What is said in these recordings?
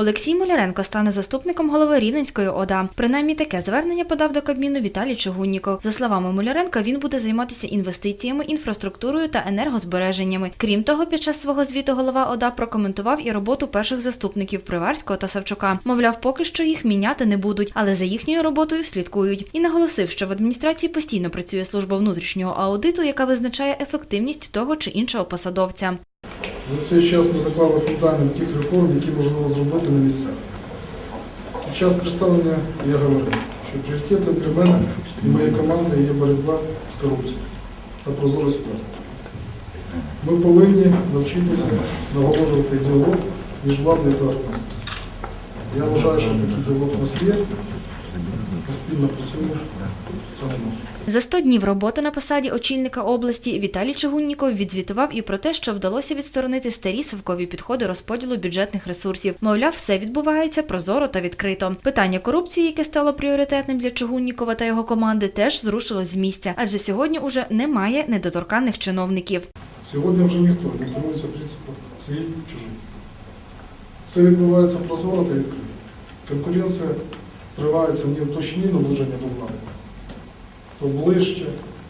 Олексій Моляренко стане заступником голови Рівненської ОДА. Принаймні таке звернення подав до Кабміну Віталій Чугунніков. За словами Моляренка, він буде займатися інвестиціями, інфраструктурою та енергозбереженнями. Крім того, під час свого звіту голова ОДА прокоментував і роботу перших заступників Приварського та Савчука. Мовляв, поки що їх міняти не будуть, але за їхньою роботою слідкують. І наголосив, що в адміністрації постійно працює служба внутрішнього аудиту, яка визначає ефективність того чи іншого посадовця. За цей час ми заклали фундамент тих реформ, які можливо зробити на місцях. Під час представлення я говорив, що пріоритетом для мене і моєї команди є боротьба з корупцією та прозорість влади. Ми повинні навчитися наголошувати діалог між владою та громадськістю. Я вважаю, що такий діалог у нас є. Ми спільно працюємо. За 100 днів роботи на посаді очільника області Віталій Чигунніков відзвітував і про те, що вдалося відсторонити старі совкові підходи розподілу бюджетних ресурсів. Мовляв, все відбувається прозоро та відкрито. Питання корупції, яке стало пріоритетним для Чигуннікова та його команди, теж зрушилось з місця, адже сьогодні уже немає недоторканних чиновників. Сьогодні вже ніхто не керується принципом свій чужий. Це відбувається прозоро та відкрито. Конкуренція тривається не в точні наближення до влади. То ближче,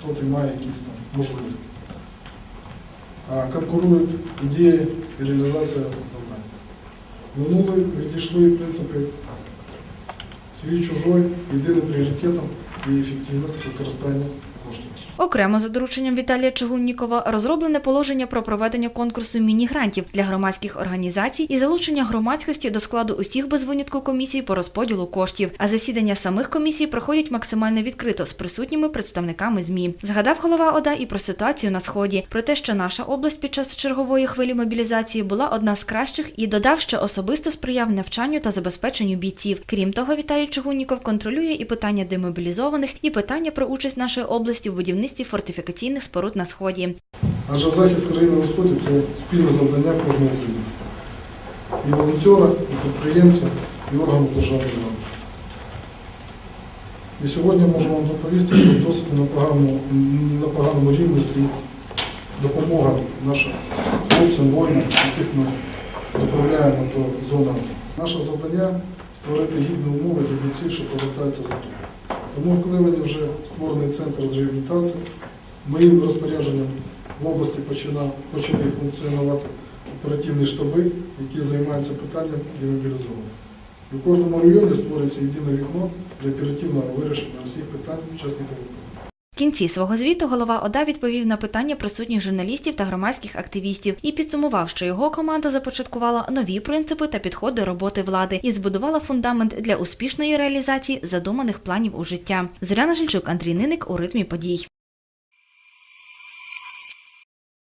тот і має якісь там можливості. Конкурують ідеї і реалізація завдань. Минули відійшли принципи свій чужой єдиним пріоритетом і ефективність використання коштів. Окремо за дорученням Віталія Чигуннікова розроблене положення про проведення конкурсу міні-грантів для громадських організацій і залучення громадськості до складу усіх без винятку комісій по розподілу коштів. А засідання самих комісій проходять максимально відкрито з присутніми представниками ЗМІ. Згадав голова ОДА і про ситуацію на сході, про те, що наша область під час чергової хвилі мобілізації була одна з кращих, і додав, що особисто сприяв навчанню та забезпеченню бійців. Крім того, Віталій Чигунніков контролює і питання демобілізованих, і питання про участь нашої області в будівництві фортифікаційних споруд на сході. Адже захист країни на сході це спільне завдання кожного українця. І волонтера, і підприємця, і органу державної влади. І сьогодні можу вам доповісти, що досить на поганому, на рівні стоїть допомога нашим хлопцям, воїнам, яких ми доправляємо до зони. Наше завдання створити гідні умови для бійців, що повертаються з АТО. Тому в Кливені вже створений центр з реабілітації. Моїм розпорядженням в області починав, почали функціонувати оперативні штаби, які займаються питанням демобілізованих. В кожному районі створюється єдине вікно для оперативного вирішення усіх питань учасників. Кінці свого звіту голова ОДА відповів на питання присутніх журналістів та громадських активістів і підсумував, що його команда започаткувала нові принципи та підходи роботи влади і збудувала фундамент для успішної реалізації задуманих планів у життя. Зоряна Жильчук, Андрій Ниник у ритмі подій.